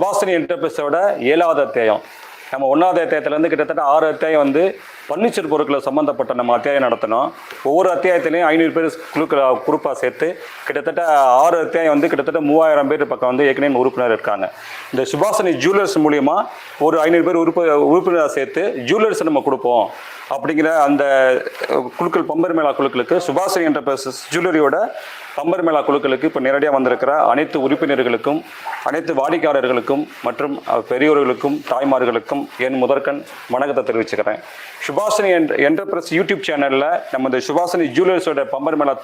வாசனி என்டர்பிரைஸோட ஏழாவது அத்தியாயம். நம்ம ஒன்றாவது அத்தியாயத்துலேருந்து கிட்டத்தட்ட ஆறு அத்தியாயம் வந்து பர்னிச்சர் பொருட்களை சம்மந்தப்பட்ட நம்ம அத்தியாயம் நடத்தினோம். ஒவ்வொரு அத்தியாயத்துலேயும் ஐநூறு பேர் குழுக்களை குரூப்பாக சேர்த்து கிட்டத்தட்ட ஆறு அத்தியாயம் வந்து கிட்டத்தட்ட மூவாயிரம் பேர் பக்கம் வந்து ஏற்கனவே உறுப்பினர் இருக்காங்க. இந்த சுபாஷினி ஜுவல்லர்ஸ் மூலியமாக ஒரு ஐநூறு பேர் உறுப்பு உறுப்பினராக சேர்த்து ஜுவல்லர்ஸ் நம்ம கொடுப்போம். அப்படிங்கிற அந்த குழுக்கள் பம்பர் மேளா குழுக்களுக்கு சுபாஷினி என்டர்பிரைசஸ் ஜுவல்லரியோட பம்பர் மேளா குழுக்களுக்கு இப்போ நேரடியாக வந்திருக்கிற அனைத்து உறுப்பினர்களுக்கும் அனைத்து வாடிக்கையாளர்களுக்கும் மற்றும் பெரியோர்களுக்கும் தாய்மார்களுக்கும் என் முதற்கண் வணக்கத்தை தெரிவிச்சுக்கிறேன். சுபாஷினி என் என்டர்பிரைஸ் யூடியூப் சேனலில் நம்ம இந்த சுபாஷினி ஜுவல்லர்ஸோட பம்பர் மேளா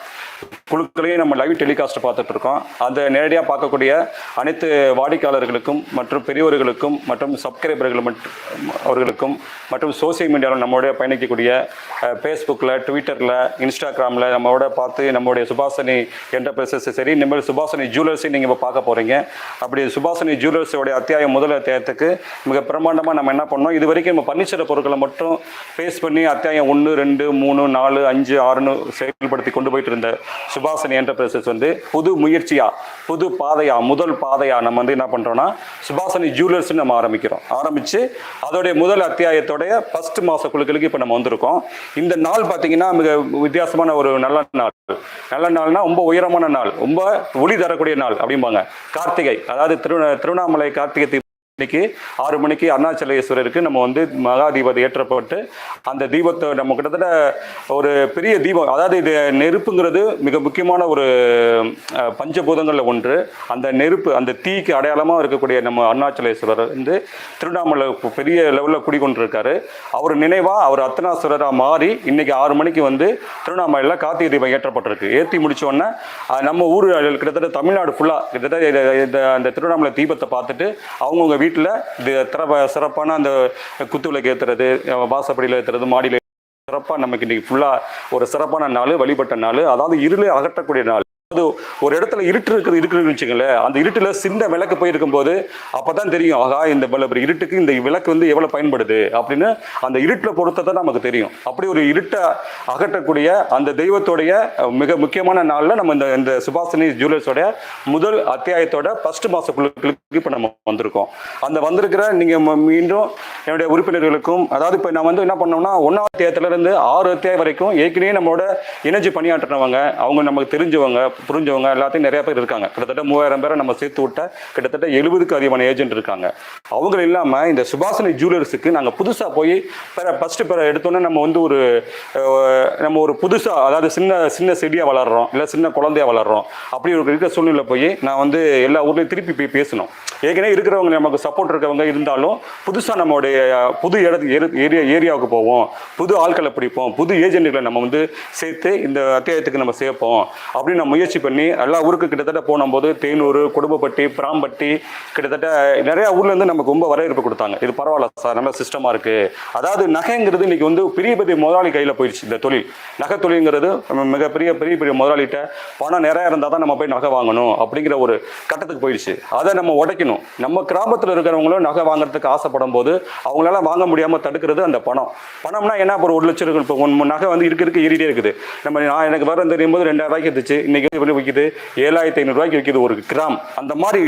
குழுக்களையும் நம்ம லைவ் டெலிகாஸ்ட் பார்த்துட்டு இருக்கோம் அதை நேரடியாக பார்க்கக்கூடிய அனைத்து வாடிக்கையாளர்களுக்கும் மற்றும் பெரியோர்களுக்கும் மற்றும் சப்ஸ்கிரைபர்கள் மற்றும் அவர்களுக்கும் மற்றும் சோசியல் மீடியாவில் நம்மளோட பயணிக்கக்கூடிய ஃபேஸ்புக்கில் ட்விட்டரில் இன்ஸ்டாகிராமில் நம்மளோட பார்த்து நம்மளுடைய சுபாசனி என்டர்பிரைசஸ் சரி இந்த சுபாசனி ஜுவல்லர்ஸையும் நீங்கள் இப்போ பார்க்க போகிறீங்க அப்படி சுபாசனி ஜுவல்லர்ஸோடைய அத்தியாயம் முதல் அத்தியாயத்துக்கு மிக பிரம்மாண்டமாக நம்ம என்ன பண்ணோம்? இது வரைக்கும் நம்ம பர்னிச்சர் பொருட்களை மட்டும் ஃபேஸ் பண்ணி அத்தியாயம் ஒன்று ரெண்டு மூணு நாலு அஞ்சு ஆறுன்னு செயல்படுத்தி கொண்டு போயிட்டு இருந்த சுபாசனி என்டர்பிரைசஸ் வந்து புது முயற்சியா புது பாதையா முதல் பாதையாக நம்ம வந்து என்ன பண்ணுறோம்னா சுபாசனி ஜுவல்லர்ஸ்னு நம்ம ஆரம்பிக்கிறோம். ஆரம்பித்து அதோடைய முதல் அத்தியாயத்தோடைய ஃபர்ஸ்ட் மாத குழுக்களுக்கு இப்போ நம்ம வந்திருக்கோம். இந்த நாள் பார்த்தீங்கன்னா மிக வித்தியாசமான ஒரு நல்ல நாள். நல்ல நாள்னா ரொம்ப உயரமான நாள் ரொம்ப ஒளி தரக்கூடிய நாள் அப்படிம்பாங்க. கார்த்திகை அதாவது திரு திருவண்ணாமலை கார்த்திகை இன்னைக்கு ஆறு மணிக்கு அருணாச்சலேஸ்வரருக்கு நம்ம வந்து மகா தீபத்தை ஏற்றப்பட்டு அந்த தீபத்தை நம்ம கிட்டத்தட்ட ஒரு பெரிய தீபம் அதாவது இது நெருப்புங்கிறது மிக முக்கியமான ஒரு பஞ்சபூதங்களில் ஒன்று. அந்த நெருப்பு அந்த தீக்கு அடையாளமாக இருக்கக்கூடிய நம்ம அருணாச்சலேஸ்வரர் வந்து திருவண்ணாமலை பெரிய லெவலில் குடிக்கொண்டிருக்காரு அவர் நினைவாக அவர் அத்தனாசுரராக மாறி இன்னைக்கு ஆறு மணிக்கு வந்து திருவண்ணாமலையில் கார்த்திகை தீபம் ஏற்றப்பட்டிருக்கு. ஏற்றி முடித்தோடனே நம்ம ஊர் கிட்டத்தட்ட தமிழ்நாடு ஃபுல்லாக கிட்டத்தட்ட இந்த அந்த திருவண்ணாமலை தீபத்தை பார்த்துட்டு அவங்கவுங்க வீட்டில் இது திறப்ப சிறப்பான அந்த குத்து விளக்கு ஏற்றுறது வாசப்படியில் ஏற்றுறது மாடியில் சிறப்பாக நமக்கு இன்னைக்கு ஃபுல்லாக ஒரு சிறப்பான நாள் வழிபட்ட நாள் அதாவது இருளை அகற்றக்கூடிய நாள். அது ஒரு இடத்துல இருட்டு இருக்குது இருக்குதுன்னு வச்சுக்கல அந்த இருட்டில் சின்ன விளக்கு போயிருக்கும்போது அப்போ தான் தெரியும் ஆகா இந்த இருட்டுக்கு இந்த விளக்கு வந்து எவ்வளோ பயன்படுது? அப்படின்னு அந்த இருட்டில் பொறுத்ததை நமக்கு தெரியும். அப்படி ஒரு இருட்டை அகற்றக்கூடிய அந்த தெய்வத்தோடைய மிக முக்கியமான நாளில் நம்ம இந்த இந்த சுபாஷினி ஜுவல்லர்ஸோட முதல் அத்தியாயத்தோட ஃபர்ஸ்ட் மாத குழுக்களுக்கு இப்போ நம்ம வந்திருக்கோம். அந்த வந்திருக்கிற நீங்கள் மீண்டும் என்னுடைய உறுப்பினர்களுக்கும் அதாவது இப்போ நான் வந்து என்ன பண்ணோம்னா ஒன்றாவது அத்தியாயத்துலேருந்து ஆறு அத்தியாயம் வரைக்கும் ஏற்கனவே நம்மளோட இணைஞ்சு பணியாற்றினவங்க அவங்க நமக்கு தெரிஞ்சவங்க புரிஞ்சவங்க எல்லாத்தையும் நிறைய பேர் இருக்காங்க. கிட்டத்தட்ட மூவாயிரம் பேரை நம்ம சேர்த்து விட்ட கிட்டத்தட்ட எழுபதுக்கு அதிகமான ஏஜென்ட் இருக்காங்க. அவங்க இல்லாமல் இந்த சுபாஷினி ஜுவல்லர்ஸுக்கு நாங்கள் புதுசாக போய் பிற ஃபஸ்ட்டு பெற எடுத்தோன்னே நம்ம வந்து ஒரு நம்ம ஒரு புதுசாக அதாவது சின்ன சின்ன செடியாக வளர்றோம். இல்லை சின்ன குழந்தையா வளர்றோம். அப்படி ஒரு இருக்கிற சூழ்நிலை போய் நான் வந்து எல்லா ஊர்லேயும் திருப்பி போய் பேசணும். ஏற்கனவே இருக்கிறவங்க நமக்கு சப்போர்ட் இருக்கவங்க இருந்தாலும் புதுசாக நம்மளுடைய புது இடத்துக்கு ஏரியா ஏரியாவுக்கு போவோம். புது ஆட்களை பிடிப்போம். புது ஏஜென்ட்டுகளை நம்ம வந்து சேர்த்து இந்த அத்தியாயத்துக்கு நம்ம சேர்ப்போம். அப்படின்னு நம்ம முயற்சி பண்ணி எல்லா ஊருக்கு கிட்டத்தட்ட போனபோது தேனூர் குடும்பப்பட்டி பிராம்பட்டி கிட்டத்தட்ட நிறைய ஊர்ல இருந்து நமக்கு ரொம்ப வரவேற்பு கொடுத்தாங்க. இது பரவாயில்ல சார் நல்ல சிஸ்டமா இருக்கு. அதாவது நகைங்கிறது இன்னைக்கு வந்து பெரிய பெரிய முதலாளி கையில் போயிடுச்சு இந்த தொழில். நகை தொழில்ங்கிறது நம்ம மிகப்பெரிய பெரிய பெரிய முதலாளிகிட்ட பணம் நிறையா இருந்தால் தான் நம்ம போய் நகை வாங்கணும் அப்படிங்கிற ஒரு கட்டத்துக்கு போயிடுச்சு. அதை நம்ம உடைக்கணும். நம்ம கிராமத்தில் இருக்கிறவங்களும் நகை வாங்குறதுக்கு ஆசைப்படும் போது அவங்களால வாங்க முடியாம தடுக்கிறது அந்த பணம். பணம்னா என்ன ஒரு ஒரு லட்சம் இருக்கு இப்போ ஒன் நகை வந்து இருக்க இருக்க ஏறிட்டே இருக்குது. நம்ம நான் எனக்கு வர தெரியும் போது ரெண்டாயிரம் ரூபாய்க்கு இருந்துச்சு இன்னைக்கு விலை விற்கிது ஏழாயிரத்தி ஐநூறுரூவாய்க்கு விற்கிது ஒரு கிராம். அந்த மாதிரி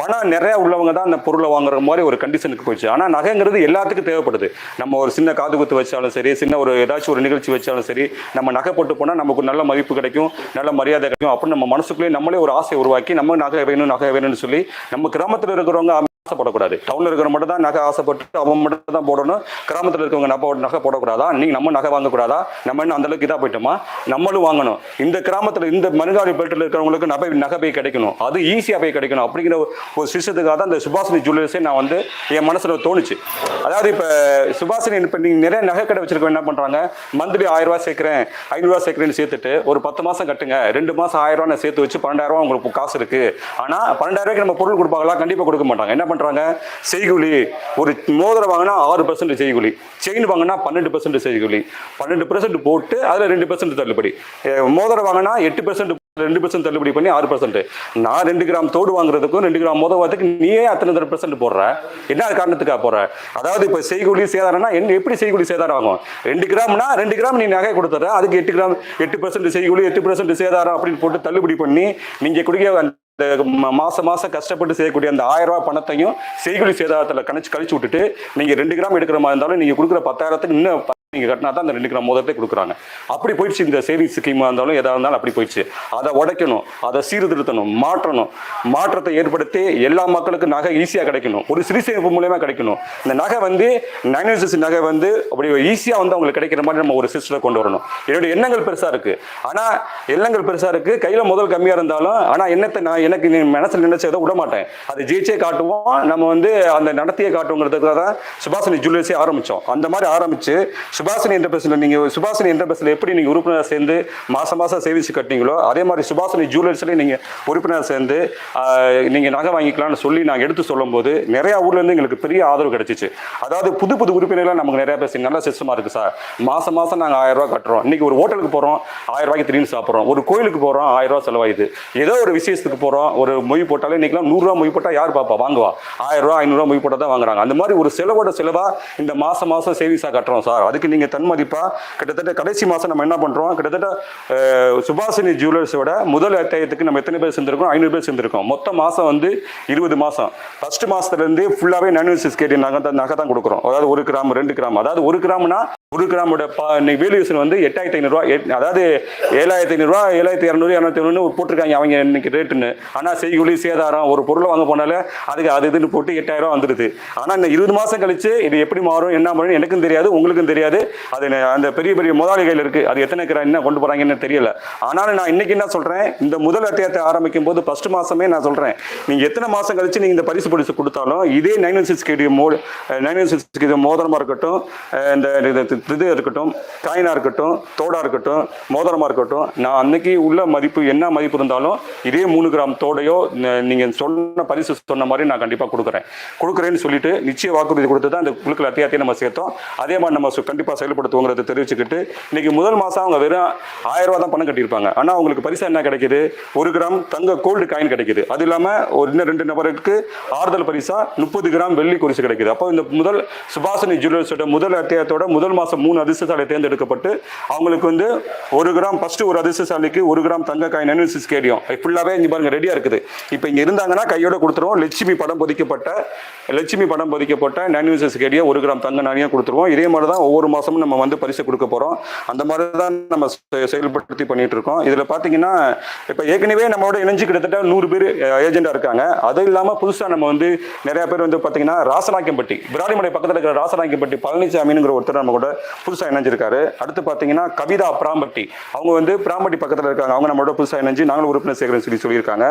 பணம் நிறையா உள்ளவங்க தான் அந்த பொருளை வாங்குற மாதிரி ஒரு கண்டிஷனுக்கு போயிடுச்சு. ஆனால் நகைங்கிறது எல்லாத்துக்கும் தேவைப்படுது. நம்ம ஒரு சின்ன காது குத்து வச்சாலும் சரி சின்ன ஒரு ஏதாச்சும் ஒரு நிகழ்ச்சி வச்சாலும் சரி நம்ம நகை போட்டு போனால் நமக்கு நல்ல மதிப்பு கிடைக்கும் நல்ல மரியாதை கிடைக்கும். அப்படின்னு நம்ம மனசுக்குள்ளேயே நம்மளே ஒரு ஆசை உருவாக்கி நம்ம நகை வேணும் நகை வேணும்னு சொல்லி நம்ம கிராமத்தில் இருக்கிறவங்க ஆசைப்படக்கூடாது. டவுன்ல இருக்கிற மட்டும் தான் நகை ஆசைப்பட்டு அவன் மட்டும் தான் போடணும். கிராமத்தில் இருக்கவங்க நகை நகை போடக்கூடாதா? நீங்க நம்ம நகை வாங்கக்கூடாதா? நம்ம என்ன அந்த அளவுக்கு இதாக போயிட்டோமா? நம்மளும் வாங்கணும். இந்த கிராமத்தில் இந்த மனுகாரி பெல்ட்டில் இருக்கிறவங்களுக்கு நகை நகை போய் கிடைக்கணும். அது ஈஸியாக போய் கிடைக்கணும் அப்படிங்கிற ஒரு சிஸ்டத்துக்காக தான் இந்த சுபாஷினி ஜுவல்லர்ஸே நான் வந்து என் மனசுல தோணுச்சு. அதாவது இப்போ சுபாஷினி இப்போ நீங்கள் நிறைய நகை கடை வச்சிருக்கவங்க என்ன பண்ணுறாங்க மந்த்லி ஆயிரம் ரூபாய் சேர்க்குறேன் ஐநூறுரூவா சேர்க்குறேன்னு சேர்த்துட்டு ஒரு பத்து மாதம் கட்டுங்க. ரெண்டு மாதம் ஆயிரம் ரூபாய் நான் சேர்த்து வச்சு பன்னெண்டாயிரம் ரூபாய் உங்களுக்கு காசு இருக்கு. ஆனால் பன்னெண்டாயிரம் ரூபாய்க்கு நம்ம பொருள் கொடுப்பாங்களா? கண்டிப்பாக கொடுக்க மாட்டாங்க. என்ன பண்ணுறாங்க செய்கூலி. ஒரு மோதிரம் வாங்கினா ஆறு பர்சன்ட் செய்கூலி. செயின் வாங்கினா பன்னெண்டு பர்சன்ட் செய்கூலி. பன்னெண்டு பர்சன்ட் போட்டு அதில் ரெண்டு பர்சன்ட் தள்ளுபடி. மோதிரம் வாங்கினா எட்டு பர்சன்ட் ரெண்டு பர்சன்ட் தள்ளுபடி பண்ணி ஆறு பர்சன்ட் நான் ரெண்டு கிராம் தோடு வாங்குறதுக்கும் ரெண்டு கிராம் மோதிரம் வாங்குறதுக்கு நீயே அத்தனை பர்சன்ட் போடுற? என்ன காரணத்துக்காக போடுற? அதாவது இப்போ செய்கூலி சேதாரம்னா என்ன எப்படி செய்கூலி சேதாரம் ஆகும் ரெண்டு கிராம்னா ரெண்டு கிராம் நீ நகை கொடுத்துற அதுக்கு எட்டு கிராம் எட்டு பர்சன்ட் செய்கூலி எட்டு பர்சன்ட் சேதாரம் அப்படின்னு போட்டு தள்ளுபடி பண்ணி நீங்கள் குடிக்க இந்த மாசம் மாசம் கஷ்டப்பட்டு செய்யக்கூடிய அந்த ஆயிரம் ரூபாய் பணத்தையும் செய்குலி சேதாரத்தில் கணிச்சு கழிச்சு விட்டுட்டு நீங்க ரெண்டு கிராம் எடுக்கிற மாதிரி இருந்தாலும் நீங்க கொடுக்குற பத்தாயிரத்துக்கு இன்னும் நீங்கள் கட்டினா தான் அந்த ரெண்டு கிராம் மோதிரத்தை கொடுக்குறாங்க. அப்படி போயிடுச்சு இந்த சேவிங்ஸ் ஸ்கீமாக இருந்தாலும் எதாக இருந்தாலும் அப்படி போயிடுச்சு. அதை உடைக்கணும் அதை சீர்திருத்தணும் மாற்றணும். மாற்றத்தை ஏற்படுத்தி எல்லா மக்களுக்கும் நகை ஈஸியாக கிடைக்கணும். ஒரு சிறு மூலயமா கிடைக்கணும். இந்த நகை வந்து நைன் நகை வந்து அப்படி ஈஸியாக வந்து அவங்களுக்கு கிடைக்கிற மாதிரி நம்ம ஒரு சிஸ்டத்தை கொண்டு வரணும். என்னுடைய எண்ணங்கள் பெருசா இருக்கு. ஆனா எண்ணங்கள் பெருசா இருக்கு. கையில் முதல் கம்மியா இருந்தாலும் ஆனால் எண்ணத்தை நான் எனக்கு நீ மனசுல நினைச்சதை விட மாட்டேன். அதை ஜெயிச்சே காட்டுவோம். நம்ம வந்து அந்த நடத்தியை காட்டுங்கிறதுக்காக தான் சுபாஷினி ஜுவல்லர்ஸே ஆரம்பித்தோம் அந்த மாதிரி ஆரம்பிச்சு சுபாஷினி என்டர்பிரைஸ்ல நீங்க சுபாஷினி என்டர்பிரைஸ்ல எப்படி நீங்க உறுப்பினர் சேர்ந்து மாசம் மாசம் சேவிச்சு கட்டினீங்களோ அதே மாதிரி சுபாஷினி ஜுவல்லர்ஸ்லயும் நீங்க உறுப்பினர் சேர்ந்து நீங்கள் நீங்க நகை வாங்கிக்கலாம்னு சொல்லி நாங்க எடுத்து சொல்லும்போது நிறைய ஊர்ல இருந்து எங்களுக்கு பெரிய ஆதரவு கிடைச்சிச்சு. அதாவது புது புது உறுப்பினர்கள் நமக்கு நிறைய பேச நல்ல சிஸ்டமா இருக்கு சார். மாசம் மாசம் நாங்க ஆயிரம் ரூபாய் கட்டுறோம். இன்னைக்கு ஒரு ஹோட்டலுக்கு போறோம் ஆயிரம் ரூபாய்க்கு திடீர்னு சாப்பிடுறோம். ஒரு கோயிலுக்கு போறோம் ஆயிரம் ரூபாய் செலவாயுது. ஏதோ ஒரு விசேஷத்துக்கு போறோம் ஒரு மொய் போட்டாலே இன்னைக்கெல்லாம் நூறு ரூபாய் மொய் போட்டா யார் பாப்பா? வாங்குவா. ஆயிரம் ரூபாய் ஐநூறு ரூபாய் மொய் போட்டா தான் வாங்குறாங்க. அந்த மாதிரி ஒரு செலவோட செலவா இந்த மாசம் மாசம் சேவிங்ஸா கட்டுறோம் சார். அதுக்கு நீங்க தன்மதிப்பா கிட்டத்தட்ட கடைசி மாசம் நம்ம என்ன பண்றோம்? கிட்டத்தட்ட சுபாஷினி ஜுவல்லர்ஸோட முதல் அத்தியாயத்துக்கு நம்ம எத்தனை பேர் சேர்ந்திருக்கோம்? ஐநூறு பேர் சேர்ந்திருக்கோம். மொத்த மாசம் வந்து இருபது மாசம். ஃபர்ஸ்ட் மாசத்துல இருந்து ஃபுல்லாவே நைன் கேடி நகை தான் நகை தான் கொடுக்குறோம். அதாவது ஒரு கிராம் ரெண்டு கிராம். அதாவது ஒரு கிராம்னா ஒரு கிராமோட வேல்யூஷன் வந்து எட்டாயிரத்தி ஐநூறுரூவா அதாவது ஏழாயிரத்தி ஐநூறுரூவா ஏழாயிரத்தி இரநூறு இரநூத்தி ஐநூறு போட்டிருக்காங்க அவங்க இன்னைக்கு ரேட்டுன்னு ஆனால் செய்கூலி சேதாரம் ஒரு பொருளை வாங்க போனாலே அதுக்கு அது இதுன்னு போட்டு எட்டாயிரம் ரூபா வந்துடுது ஆனால் இந்த இருபது மாதம் கழிச்சு இது எப்படி மாறும் என்ன மாறும் எனக்கும் தெரியாது உங்களுக்கும் தெரியாது. அது அந்த பெரிய பெரிய முதலாளிகள் இருக்கு. அது எத்தனை கிராம் என்ன கொண்டு போறாங்கன்னு தெரியல. ஆனாலும் நான் இன்னைக்கு என்ன சொல்றேன்? இந்த முதல் அத்தியாயத்தை ஆரம்பிக்கும் போது ஃபர்ஸ்ட் மாசமே நான் சொல்றேன். நீங்க எத்தனை மாசம் கழிச்சு நீங்க இந்த பரிசு பரிசு கொடுத்தாலும் இதே நைன் ஒன் சிக்ஸ் கேடி மோ நைன் ஒன் சிக்ஸ் கேடி மோதிரமா இருக்கட்டும் இந்த இது- இருக்கட்டும் காயினா இருக்கட்டும் தோடா இருக்கட்டும் மோதிரமா இருக்கட்டும் நான் அன்னைக்கு உள்ள மதிப்பு என்ன மதிப்பு இருந்தாலும் இதே மூணு கிராம் தோடையோ நீங்க சொன்ன பரிசு சொன்ன மாதிரி நான் கண்டிப்பா கொடுக்குறேன். கொடுக்குறேன்னு சொல்லிட்டு நிச்சய வாக்குறுதி கொடுத்து தான் இந்த குழுக்கள் அத்தியாயத்தையும் நம்ம சேர்த்தோம். அதே மாதிரி நம்ம கண்டிப்பாக கண்டிப்பா செயல்படுத்துவோங்கிறத தெரிவிச்சுக்கிட்டு இன்னைக்கு முதல் மாதம் அவங்க வெறும் ஆயிரம் ரூபா தான் பணம் கட்டியிருப்பாங்க. ஆனால் அவங்களுக்கு பரிசா என்ன கிடைக்குது? ஒரு கிராம் தங்க கோல்டு காயின் கிடைக்குது. அது இல்லாமல் ஒரு இன்னும் ரெண்டு நபருக்கு ஆறுதல் பரிசா முப்பது கிராம் வெள்ளி குறிசு கிடைக்குது. அப்போ இந்த முதல் சுபாசனி ஜுவல்லர்ஸோட முதல் அத்தியாயத்தோட முதல் மாதம் மூணு அதிர்ஷ்டசாலை தேர்ந்தெடுக்கப்பட்டு அவங்களுக்கு வந்து ஒரு கிராம் ஃபர்ஸ்ட் ஒரு அதிர்ஷ்டசாலைக்கு ஒரு கிராம் தங்க காயின் நென்சிஸ் கேடியும் ஃபுல்லாகவே இங்கே பாருங்க ரெடியாக இருக்குது. இப்போ இங்கே இருந்தாங்கன்னா கையோட கொடுத்துருவோம். லட்சுமி படம் பொதிக்கப்பட்ட லட்சுமி படம் பொதிக்கப்பட்ட நைன்யூசஸ் கேடியும் ஒரு கிராம் தங்க நாணயம் கொடுத்துருவோம். இதே மாதிரி தான் ஒவ்வொரு மாதம் மாசமும் நம்ம வந்து பரிசு கொடுக்க போறோம். அந்த மாதிரி தான் நம்ம செயல்படுத்தி பண்ணிட்டு இருக்கோம். இதுல பாத்தீங்கன்னா இப்போ ஏற்கனவே நம்மளோட இணைஞ்சு கிட்டத்தட்ட நூறு பேர் ஏஜெண்டாக இருக்காங்க. அது இல்லாம புதுசா நம்ம வந்து நிறைய பேர் வந்து பாத்தீங்கன்னா ராசநாயக்கம்பட்டி விராலிமலை பக்கத்துல இருக்கிற ராசநாயக்கம்பட்டி பழனிசாமிங்கிற ஒருத்தர் நம்ம கூட புதுசா இணைஞ்சிருக்காரு. அடுத்து பாத்தீங்கன்னா கவிதா பிராம்பட்டி. அவங்க வந்து பிராம்பட்டி பக்கத்துல இருக்காங்க. அவங்க நம்மளோட புதுசா இணைஞ்சு நாங்களும் உறுப்பினர் சேர்க்கிறேன்னு சொல்லி சொல்லியிருக்காங்க.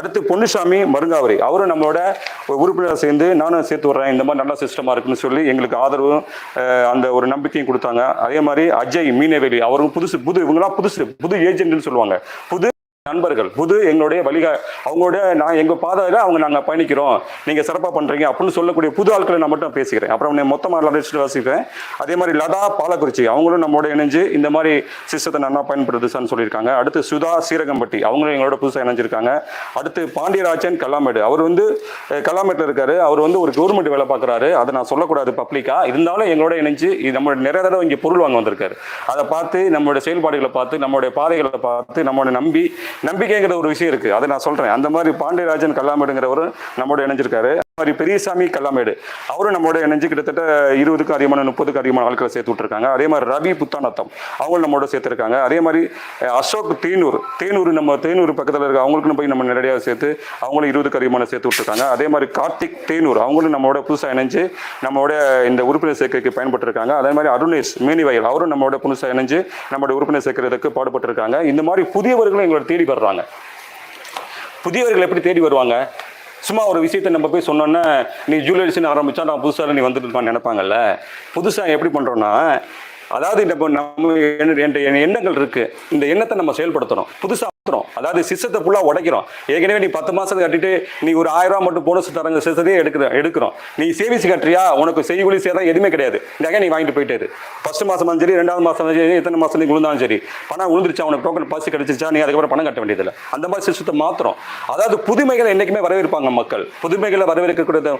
அடுத்து பொன்னுசாமி மருங்காவரி. அவரும் நம்மளோட ஒரு உறுப்பினர் சேர்ந்து நானும் சேர்த்து வர்றேன் இந்த மாதிரி நல்ல சிஸ்டமா இருக்குன்னு சொல்லி எங்களுக்கு ஆதரவும் அந்த ஒரு நம்பிக்கையும் கொடுத்தாங்க. அதே மாதிரி அஜய் மீனவேலி அவரும் புதுசு புது இவங்களாம் புதுசு புது ஏஜென்ட்னு சொல்லுவாங்க. புது நண்பர்கள் புது எங்களுடைய வழிகா அவங்களோட நான் எங்கள் பாதையில் அவங்க நாங்கள் பயணிக்கிறோம். நீங்கள் சிறப்பாக பண்ணுறீங்க அப்படின்னு சொல்லக்கூடிய புது ஆட்களை நான் மட்டும் பேசிக்கிறேன். அப்புறம் நான் மொத்தமாக லிஸ்ட் வாசிப்பேன். அதே மாதிரி லதா பாலக்குறிச்சி அவங்களும் நம்மளோட இணைஞ்சு இந்த மாதிரி சிஸ்டத்தை நல்லா பயன்படுத்துசான்னு சொல்லியிருக்காங்க. அடுத்து சுதா சீரகம்பட்டி அவங்களும் எங்களோட புதுசாக இணைஞ்சிருக்காங்க. அடுத்து பாண்டியராஜன் கல்லாமேடு. அவர் வந்து கல்லாமேட்டில் இருக்காரு. அவர் வந்து ஒரு கவர்மெண்ட் வேலை பார்க்குறாரு. அதை நான் சொல்லக்கூடாது பப்ளிக்காக இருந்தாலும் எங்களோட இணைஞ்சு இது நம்ம நிறைய தடவை இங்கே பொருள் வாங்க வந்திருக்காரு. அதை பார்த்து நம்மளுடைய செயல்பாடுகளை பார்த்து நம்மளுடைய பாதைகளை பார்த்து நம்மளோட நம்பி நம்பிக்கைங்கிற ஒரு விஷயம் இருக்கு. அதை நான் சொல்றேன். அந்த மாதிரி பாண்டியராஜன் கல்லாமேடுங்கிறவர் நம்மோட இணைஞ்சிருக்காரு. மாதிரி பெரியசாமி கல்லாமேடு. அவரும் நம்மளோட இணைஞ்சு கிட்டத்தட்ட இருபதுக்கும் அதிகமான முப்பதுக்கும் அதிகமான ஆட்களை சேர்த்து விட்டுருக்காங்க. அதே மாதிரி ரவி புத்தானத்தம் அவங்களும் நம்மளோட சேர்த்துருக்காங்க. அதே மாதிரி அசோக் தேனூர் தேனூர் நம்ம தேனூர் பக்கத்தில் இருக்க அவங்களுக்கும் போய் நம்ம நேரடியாக சேர்த்து அவங்களும் இருபதுக்கு அதிகமான சேர்த்து விட்டுருக்காங்க. அதே மாதிரி கார்த்திக் தேனூர் அவங்களும் நம்மளோட புதுசாக இணைஞ்சு நம்மளோட இந்த உறுப்பினர் சேர்க்கைக்கு பயன்பட்டிருக்காங்க. அதே மாதிரி அருணேஷ் மேனிவயல் அவரும் நம்மளோட புதுசாக இணைஞ்சு நம்மளோட உறுப்பினர் சேர்க்கறதுக்கு பாடுபட்டிருக்காங்க. இந்த மாதிரி புதியவர்களும் எங்களோட தேடி வர்றாங்க. புதியவர்கள் எப்படி தேடி வருவாங்க? சும்மா ஒரு விஷயத்தை நம்ம போய் சொன்னோன்னா நீ ஜுவல்லரிஸ்னு ஆரம்பிச்சா நான் புதுசாக நீ வந்துட்டு நினைப்பாங்கல்ல? புதுசாக எப்படி பண்ணுறோன்னா அதாவது நம்ம நம்ம எண்ணங்கள் இருக்கு. இந்த எண்ணத்தை நம்ம செயல்படுத்தணும். புதுசாக மாத்துறோம் அதாவது சிஸ்டத்தை ஃபுல்லாக உடைக்கிறோம். ஏற்கனவே நீ பத்து மாசம் கட்டிட்டு நீ ஒரு ஆயிரம் ரூபாய் மட்டும் போனஸ் தரங்க சிஸ்டத்தையே எடுக்கிற எடுக்கிறோம். நீ சேவிங்ஸ் கட்டுறியா? உனக்கு செய்கூலி சேதம் எதுவுமே கிடையாது. நகை நீ வாங்கிட்டு போயிட்டாரு ஃபர்ஸ்ட் மாசம் சரி ரெண்டாவது மாசம் சரி எத்தனை மாசம் நீ விழுந்தாலும் சரி பணம் விழுந்துருச்சா? உனக்கு டோக்கன் பாசி கிடைச்சிச்சா நீ அதுக்கப்புறம் பணம் கட்ட வேண்டியதில்லை. அந்த மாதிரி சிஸ்டத்தை மாத்திரம் அதாவது புதுமைகளை என்னைக்குமே வரவேற்பாங்க மக்கள். புதுமைகளை வரவேற்கக்கூடிய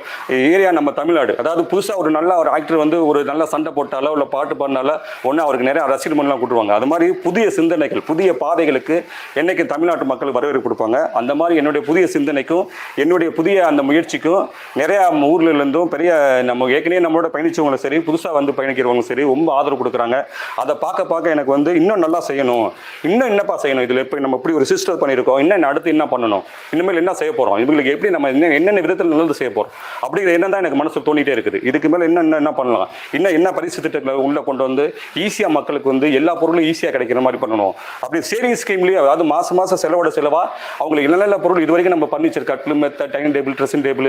ஏரியா நம்ம தமிழ்நாடு. அதாவது புதுசாக ஒரு நல்ல ஒரு ஆக்டர் வந்து ஒரு நல்ல சண்டை போட்டாலோ இல்லை பாட்டு பாடினாலோ ஒன்று அவருக்கு நிறைய ரசிகர் மண்ணெலாம் கூட்டுருவாங்க அது மாதிரி புதிய சிந்தனைகள் புதிய பாதைகளுக்கு என்னைக்கு இன்னைக்கு தமிழ்நாட்டு மக்கள் வரவேற்பு கொடுப்பாங்க. அந்த மாதிரி என்னுடைய புதிய சிந்தனைக்கும் என்னுடைய புதிய அந்த முயற்சிக்கும் நிறையா ஊர்ல இருந்தும் பெரிய நம்ம ஏற்கனவே நம்மளோட பயணிச்சவங்களும் சரி புதுசாக வந்து பயணிக்கிறவங்களும் சரி ரொம்ப ஆதரவு கொடுக்குறாங்க. அதை பார்க்க பார்க்க எனக்கு வந்து இன்னும் நல்லா செய்யணும். இன்னும் என்னப்பா செய்யணும்? இதில் இப்போ நம்ம இப்படி ஒரு சிஸ்டர் பண்ணியிருக்கோம்? இன்னும் அடுத்து என்ன பண்ணணும்? இனிமேல் என்ன செய்ய போகிறோம் இவங்களுக்கு எப்படி நம்ம என்ன என்னென்ன விதத்தில் நல்லது செய்ய போகிறோம் அப்படிங்கிற என்ன தான் எனக்கு மனசு தோண்டிகிட்டே இருக்குது. இதுக்கு மேலே என்ன என்ன என்ன பண்ணலாம்? இன்னும் என்ன பரிசு திட்டங்களை உள்ளே கொண்டு வந்து ஈஸியாக மக்களுக்கு வந்து எல்லா பொருளும் ஈஸியாக கிடைக்கிற மாதிரி பண்ணணும். அப்படி சேவிங் ஸ்கீம்லேயே அதாவது மாதம் மாதம் செலவோட செலவாக அவங்களுக்கு என்னென்ன பொருள் இது வரைக்கும் நம்ம ஃபர்னிச்சர் கட்லு மெத்த டைனிங் டேபிள் ட்ரெஸ்ஸிங் டேபிள்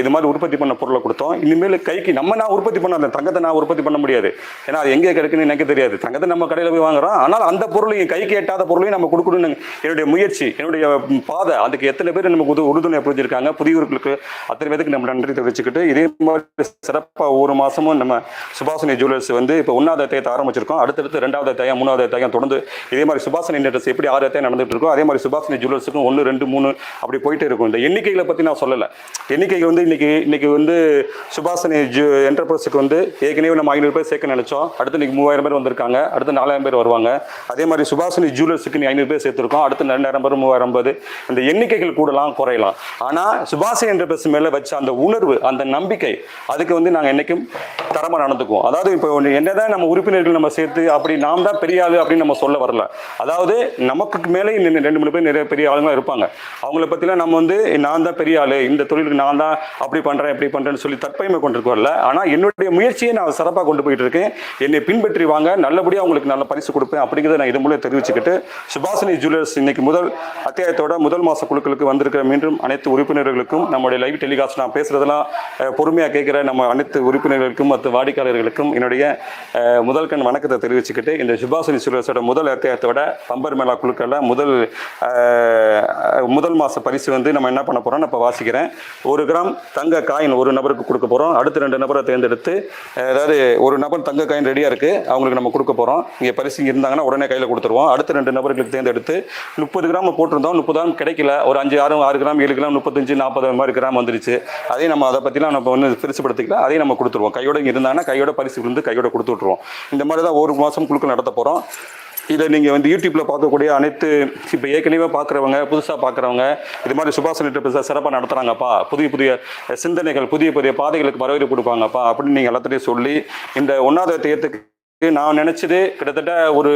இது மாதிரி உற்பத்தி பண்ண பொருளை கொடுத்தோம். இனிமேல் கைக்கு நம்ம நான் உற்பத்தி பண்ண அந்த தங்கத்தை நான் உற்பத்தி பண்ண முடியாது. ஏன்னா அது எங்கே கிடைக்குன்னு எனக்கு தெரியாது. தங்கத்தை நம்ம கடையில் போய் வாங்குறோம். ஆனால் அந்த பொருளையும் கைக்கு எட்டாத பொருளையும் நம்ம கொடுக்கணும்னு என்னுடைய முயற்சி என்னுடைய பாதை அதுக்கு எத்தனை பேர் நமக்கு உது உறுதுணை புரிஞ்சிருக்காங்க. புதியவர்களுக்கு அத்தனை பேருக்கு நம்ம நன்றி தெரிவிச்சுக்கிட்டு இதே மாதிரி சிறப்பாக ஒரு மாதமும் நம்ம சுபாசனி ஜுவல்லர்ஸ் வந்து இப்போ ஒன்றாவது அத்தியாயத்தை ஆரம்பிச்சிருக்கோம். அடுத்தடுத்து ரெண்டாவது அத்தியாயம் மூணாவது அத்தியாயம் தொடர்ந்து இதே மாதிரி சுபாசனி இண்டஸ்ட்ரி எப்படி ஆறு அத்தியாயம் நடந்துட்டு இருக்கோ அதே மாதிரி சுபாஷினி ஜுவல்லர்ஸுக்கும் ஒன்று ரெண்டு மூணு அப்படி போயிட்டே இருக்கும் இந்த எண்ணிக்கைகளை பற்றி நான் சொல்லலை. எண்ணிக்கைகள் வந்து இன்னைக்கு இன்னைக்கு வந்து சுபாஷினி ஜு என்டர்பிரைஸுக்கு வந்து ஏற்கனவே நம்ம ஐநூறு பேர் சேர்க்க நினைச்சோம். அடுத்து இன்னைக்கு மூவாயிரம் பேர் வந்திருக்காங்க. அடுத்து நாலாயிரம் பேர் வருவாங்க. அதே மாதிரி சுபாஷினி ஜுவல்லர்ஸுக்கு நீ ஐநூறு பேர் சேர்த்துருக்கோம். அடுத்து ரெண்டாயிரம் பேர் மூவாயிரம் பேர். இந்த எண்ணிக்கைகள் கூடலாம் குறையலாம். ஆனால் சுபாஷினி என்டர்பிரைஸ் மேலே வச்ச அந்த உணர்வு அந்த நம்பிக்கை அதுக்கு வந்து நாங்கள் என்னைக்கும் தரமாக நடந்துக்குவோம். அதாவது இப்போ ஒண்ணு என்னதான் நம்ம உறுப்பினர்கள் நம்ம சேர்த்து அப்படி நாம் தான் பெரிய அப்படின்னு நம்ம சொல்ல வரல. அதாவது நமக்கு மேலே இன்னும் ரெண்டு மூணு பேர் நிறைய பெரிய ஆளுங்க இருப்பாங்க. அவங்கள பற்றிலாம் நம்ம வந்து நான் தான் பெரிய ஆள் இந்த தொழிலுக்கு நான் தான் அப்படி பண்ணுறேன் இப்படி பண்ணுறேன்னு சொல்லி தற்பயமை கொண்டு இருக்கோம்ல ஆனால் என்னுடைய முயற்சியை நான் சிறப்பாக கொண்டு போயிட்டு இருக்கேன். என்னை பின்பற்றி வாங்க நல்லபடியாக அவங்களுக்கு நல்ல பரிசு கொடுப்பேன் அப்படிங்கிறத நான் இது மூலம் தெரிவிச்சுக்கிட்டு சுபாஷினி ஜுவல்லர்ஸ் இன்னைக்கு முதல் அத்தியாயத்தோட முதல் மாத குழுக்களுக்கு வந்திருக்கிற மீண்டும் அனைத்து உறுப்பினர்களுக்கும் நம்முடைய லைவ் டெலிகாஸ்ட் நான் பேசுகிறதெல்லாம் பொறுமையாக கேட்குற நம்ம அனைத்து உறுப்பினர்களுக்கும் மற்ற வாடிக்கையாளர்களுக்கும் என்னுடைய முதல் கண் வணக்கத்தை தெரிவிச்சுக்கிட்டு இந்த சுபாஷினி ஜுவல்லர்ஸோட முதல் அத்தியாயத்தோட பம்பர் மேளா குழுக்களில் முதல் முதல் முதல் மாத பரிசு வந்து நம்ம என்ன பண்ண போகிறோம் இப்போ வாசிக்கிறேன். ஒரு கிராம் தங்க காயின் ஒரு நபருக்கு கொடுக்க போகிறோம் அடுத்த ரெண்டு நபரை தேர்ந்தெடுத்து அதாவது ஒரு நபர் தங்க காயின் ரெடியாக இருக்குது அவங்களுக்கு நம்ம கொடுக்க போகிறோம் இங்கே பரிசு இருந்தாங்கன்னா உடனே கையில் கொடுத்துருவோம். அடுத்த ரெண்டு நபர்களுக்கு தேர்ந்தெடுத்து முப்பது கிராம் போட்டிருந்தோம் முப்பது கிராம் கிடைக்கல. ஒரு அஞ்சு ஆறு ஆறு கிராம் ஏழு கிராம் முப்பத்தஞ்சு நாற்பது மாதிரி கிராம் வந்துருச்சு. அதே நம்ம அதை பற்றிலாம் நம்ம ஒன்று பெருசுப்படுத்திக்கல அதையும் நம்ம கொடுத்துருவோம். கையோட இங்கே இருந்தாங்கன்னா கையோட பரிசு விழுந்து கையோட கொடுத்து விட்ருவோம் இந்த மாதிரி தான் ஒரு மாதம் குழுக்கள் நடத்த போகிறோம் இதை நீங்கள் வந்து யூடியூப்பில் பார்க்கக்கூடிய அனைத்து இப்போ ஏற்கனவே பார்க்குறவங்க புதுசாக பார்க்குறவங்க இது மாதிரி சுபாஷ் புதுசாக சிறப்பாக நடத்துகிறாங்கப்பா புதிய புதிய சிந்தனைகள் புதிய புதிய பாதைகளுக்கு வரவேற்பு கொடுப்பாங்கப்பா அப்படின்னு நீங்கள் எல்லாத்தையும் சொல்லி இந்த ஒன்றாவது தேர்த்துக்கு நான் நினச்சது கிட்டத்தட்ட ஒரு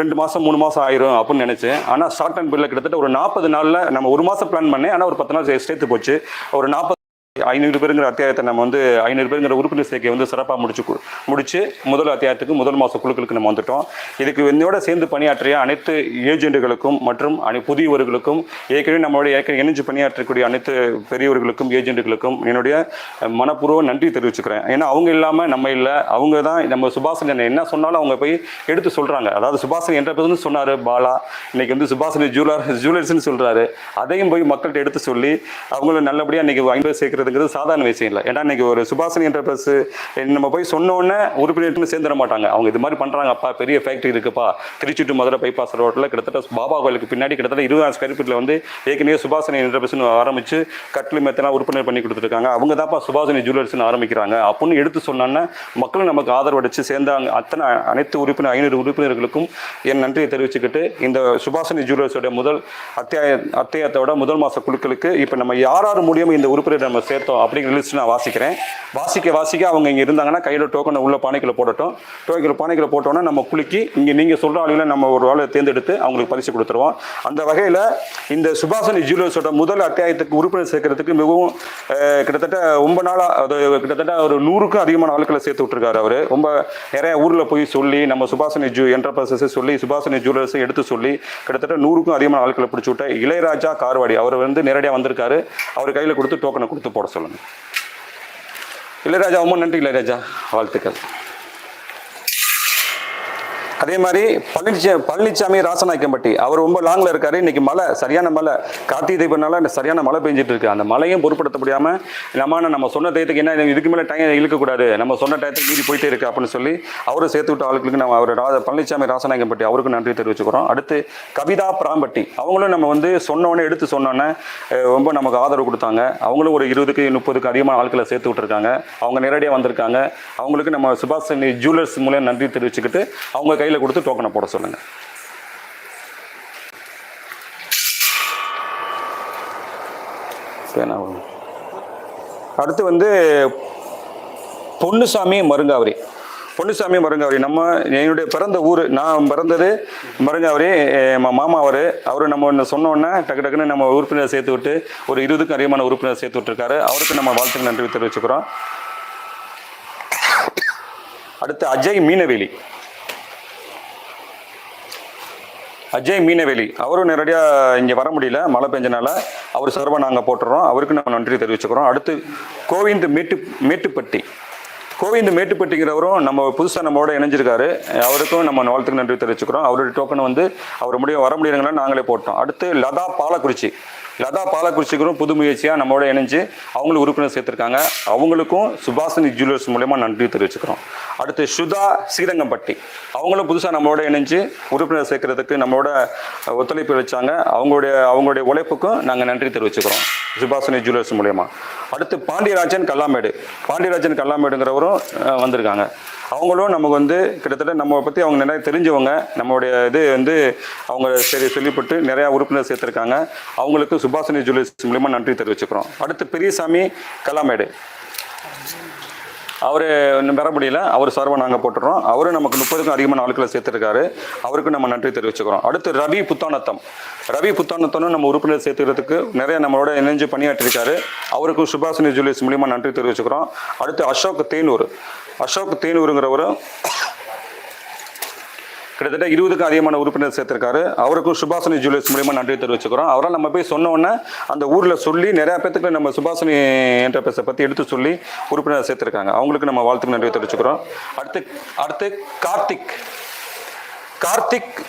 ரெண்டு மாதம் மூணு மாதம் ஆயிரும் அப்படின்னு நினச்சேன். ஆனால் ஷார்ட் அண்ட் பில்லில் கிட்டத்தட்ட ஒரு நாற்பது நாளில் நம்ம ஒரு மாதம் பிளான் பண்ணேன் ஆனால் ஒரு பத்து நாள் சேர்த்து போச்சு. ஒரு நாற்பது ஐநூறு பேருங்கிற அத்தியாயத்தை நம்ம வந்து ஐநூறு பேருங்கிற உறுப்பினர் சேர்க்கை வந்து சிறப்பாக முடிச்சு கு- முடிச்சு முதல் அத்தியாயத்துக்கு முதல் மாத குழுக்களுக்கு நம்ம வந்துட்டோம். இதுக்கு என்னோட சேர்ந்து பணியாற்றிய அனைத்து ஏஜென்ட்டுகளுக்கும் மற்றும் அனை புதியவர்களுக்கும் ஏற்கனவே நம்மளுடைய ஏற்கனவே இணைஞ்சு பணியாற்றக்கூடிய அனைத்து பெரியவர்களுக்கும் ஏஜென்ட்டுகளுக்கும் என்னுடைய மனப்பூர்வ நன்றி தெரிவிச்சுக்கிறேன். ஏன்னா அவங்க இல்லாமல் நம்ம இல்லை. அவங்க தான் நம்ம சுபாஷன் என்ன சொன்னாலும் அவங்க போய் எடுத்து சொல்கிறாங்க அதாவது சுபாஷன் என்ற பேர் வந்து சொன்னார் பாலா. இன்னைக்கு வந்து சுபாஷன் ஜூவலர் ஜுவலர்ஸ்னு சொல்கிறாரு அதையும் போய் மக்கள்கிட்ட எடுத்து சொல்லி அவங்கள நல்லபடியாக இன்னைக்கு ஐம்பது இருக்கிறதுங்கிறது சாதாரண விஷயம் இல்லை ஏன்னா இன்னைக்கு ஒரு சுபாஷன் என்டர்பிரஸ் நம்ம போய் சொன்னோன்னே உடனே உறுப்பினர்கள் சேர்ந்துட மாட்டாங்க அவங்க இது மாதிரி பண்ணுறாங்கப்பா பெரிய ஃபேக்ட்ரி இருக்குப்பா. திருச்சி டு மதுரை பைபாஸ் ரோட்டில் கிட்டத்தட்ட பாபா கோயிலுக்கு பின்னாடி கிட்டத்தட்ட இருபதாயிரம் ஸ்கொயர் ஃபீட்டில் வந்து ஏற்கனவே சுபாஷினி என்டர்பிரஸ்னு ஆரம்பித்து ஆரம்பிச்சு கட்லு மெத்தெல்லாம் உறுப்பினர் பண்ணி கொடுத்துருக்காங்க. அவங்க தான்ப்பா சுபாஷினி ஜுவல்லர்ஸ்னு ஆரம்பிக்கிறாங்க. அப்படின்னு எடுத்து சொன்னாங்கன்னா மக்களும் நமக்கு ஆதரவு அடிச்சு சேர்ந்தாங்க. அத்தனை அனைத்து உறுப்பினர் ஐநூறு உறுப்பினர்களுக்கும் என் நன்றியை தெரிவிச்சுக்கிட்டு இந்த சுபாஷினி ஜுவல்லர்ஸோட முதல் அத்தியாய அத்தியாயத்தோட முதல் மாத குழுக்களுக்கு இப்போ நம்ம யார் யார் மூலியமாக இந்த உறுப்பினர் நம்ம சேர்த்தோம் அப்படிங்கிற லிஸ்ட் நான் வாசிக்கிறேன். வாசிக்க வாசிக்க அவங்க இங்கே இருந்தாங்கன்னா கையில் டோக்கனை உள்ள பானைக்குள்ள போடட்டும். டோக்கன் பானைக்குள்ள போட்டோன்னா நம்ம குலுக்கி இங்கே நீங்கள் சொல்கிற ஆளுகளை நம்ம ஒரு ஆளை தேர்ந்தெடுத்து அவங்களுக்கு பரிசு கொடுத்துருவோம். அந்த வகையில் இந்த சுபாசனி ஜுவல்லர்ஸோட முதல் அத்தியாயத்துக்கு உறுப்பினர் சேர்க்கறதுக்கு மிகவும் கிட்டத்தட்ட ரொம்ப நாளாக அது கிட்டத்தட்ட ஒரு நூறுக்கும் அதிகமான ஆட்களை சேர்த்து விட்டுருக்காரு அவர். ரொம்ப நிறைய ஊரில் போய் சொல்லி நம்ம சுபாசனி ஜூ என்டர்பிரைசஸை சொல்லி சுபாசனி ஜுவல்லர்ஸை எடுத்து சொல்லி கிட்டத்தட்ட நூறுக்கும் அதிகமான ஆட்களை பிடிச்சி விட்ட இளையராஜா கார்வாடி. அவர் வந்து நேரடியாக வந்திருக்காரு. அவர் கையில் கொடுத்து டோக்கனை கொடுத்து போட சொல்லுங்கள் இளையராஜா ரொம்ப நன்றி இளையராஜா. வாழ்த்துக்கள். அதே மாதிரி பழனிச்சா பழனிசாமி ராசநாயக்கம்பட்டி அவர் ரொம்ப லாங்கில் இருக்காரு. இன்னைக்கு மழை சரியான மழை. கார்த்திகை தீபனால சரியான மழை பெஞ்சிட்டு இருக்கு அந்த மழையும் பொருட்படுத்த முடியாமல் நம்ம நம்ம சொன்ன டயத்துக்கு என்ன இதுக்கு மேலே டைம் இழுக்கக்கூடாது. நம்ம சொன்ன டயத்துக்கு மீறி போயிட்டே இருக்கு அப்படின்னு சொல்லி அவரை சேர்த்து விட்ட ஆளுங்களுக்கு நம்ம அவர் ரா பழனிசாமி ராசநாயக்கம்பட்டி அவருக்கும் நன்றி தெரிவிச்சுக்கிறோம். அடுத்து கவிதா பிராம்பட்டி. அவங்களும் நம்ம வந்து சொன்னோன்னே எடுத்து சொன்னோன்னே ரொம்ப நமக்கு ஆதரவு கொடுத்தாங்க. அவங்களும் ஒரு இருபதுக்கு முப்பதுக்கு அதிகமான ஆட்களை சேர்த்து விட்டுருக்காங்க. அவங்க நேரடியாக வந்திருக்காங்க. அவங்களுக்கு நம்ம சுபாஷ் ஜுவல்லர்ஸ் மூலம் நன்றி தெரிவிச்சுக்கிட்டு அவங்க கையில் கையில் கொடுத்து டோக்கனை போட சொல்லுங்க. அடுத்து வந்து பொன்னுசாமி மருங்காவரி. பொன்னுசாமி மருங்காவரி. நம்ம என்னுடைய பிறந்த ஊர் நான் பிறந்தது மருங்காவரி. மாமாவார் அவர். நம்ம ஒன்று சொன்னோன்னே டக்கு டக்குன்னு நம்ம உறுப்பினர் சேர்த்து விட்டு ஒரு இருபதுக்கும் அதிகமான உறுப்பினர் சேர்த்து விட்டுருக்காரு. அவருக்கு நம்ம வாழ்த்துக்கு நன்றி தெரிவிச்சுக்கிறோம் அடுத்து அஜய் மீனவேலி. அஜய் மீனவேலி. அவரும் நேரடியாக இங்கே வர முடியல. மழை பெஞ்சனால அவர் சார்பாக நாங்கள் போட்டுறோம். அவருக்கு நம்ம நன்றி தெரிவிச்சுக்கிறோம். அடுத்து கோவிந்த் மேட்டு மேட்டுப்பட்டி. கோவிந்த் மேட்டுப்பட்டிங்கிறவரும் நம்ம புதுசாக நம்மளோட இணைஞ்சிருக்காரு. அவருக்கும் நம்ம வாழ்த்துக்கு நன்றி தெரிவிச்சுக்கிறோம். அவருடைய டோக்கன் வந்து அவர் முடியும் வர முடியுங்களா நாங்களே போட்டோம். அடுத்து லதா பாலக்குறிச்சி. லதா பாலகுறிச்சிக்கும் புது முயற்சியாக நம்மளோட இணைஞ்சு அவங்களும் உறுப்பினர் சேர்த்துருக்காங்க. அவங்களுக்கும் சுபாஷினி ஜுவல்லர்ஸ் மூலயமா நன்றி தெரிவிச்சுக்கிறோம். அடுத்து சுதா ஸ்ரீரங்கம்பட்டி. அவங்களும் புதுசாக நம்மளோட இணைஞ்சு உறுப்பினர் சேர்க்கறதுக்கு நம்மளோட ஒத்துழைப்பு வச்சாங்க. அவங்களுடைய அவங்களுடைய உழைப்புக்கும் நாங்கள் நன்றி தெரிவிச்சுக்கிறோம் சுபாஷினி ஜுவல்லர்ஸ் மூலயமா. அடுத்து பாண்டியராஜன் கல்லாமேடு. பாண்டியராஜன் கல்லாமேடுங்கிறவரும் வந்திருக்காங்க. அவங்களும் நமக்கு வந்து கிட்டத்தட்ட நம்ம பற்றி அவங்க நிறைய தெரிஞ்சவங்க. நம்மளுடைய இது வந்து அவங்க சரி சொல்லிப்பட்டு நிறையா உறுப்பினர் சேர்த்துருக்காங்க. அவங்களுக்கு சுபாஷினி ஜுவல்லர்ஸ் மூலிமா நன்றி தெரிவிச்சுக்கிறோம். அடுத்து பெரியசாமி கலாமேடு. அவர் இன்னும் பெற முடியல. அவர் சார்பாக நாங்கள் போட்டுறோம். அவரும் நமக்கு முப்பதுக்கும் அதிகமான ஆட்களை சேர்த்துருக்காரு. அவருக்கும் நம்ம நன்றி தெரிவிச்சுக்கிறோம். அடுத்து ரவி புத்தானத்தம். ரவி புத்தானத்தனும் நம்ம உறுப்பினர் சேர்த்துக்கிறதுக்கு நிறைய நம்மளோட இணைஞ்சு பணியாற்றிருக்காரு. அவருக்கும் சுபாஷினி ஜுவல்லர்ஸ் மூலியமாக நன்றி தெரிவிச்சுக்கிறோம். அடுத்து அசோக் தேனூர். அசோக் தேனூருங்கிறவரும் கிட்டத்தட்ட இருபதுக்கும் அதிகமான உறுப்பினர் சேர்த்திருக்காரு. அவருக்கும் சுபாஷினி ஜுவல்லர்ஸ் மூலியமாக நன்றி தெரிவிச்சுக்கிறோம். அவரால் நம்ம போய் சொன்னோன்னே அந்த ஊரில் சொல்லி நிறையா பேத்துக்கு நம்ம சுபாஷினி என்டர்பிரைஸை பற்றி எடுத்து சொல்லி உறுப்பினர் சேர்த்திருக்காங்க. அவங்களுக்கு நம்ம வாழ்த்துக்கு நன்றி தெரிவிச்சுக்கிறோம். அடுத்து அடுத்து கார்த்திக். கார்த்திக்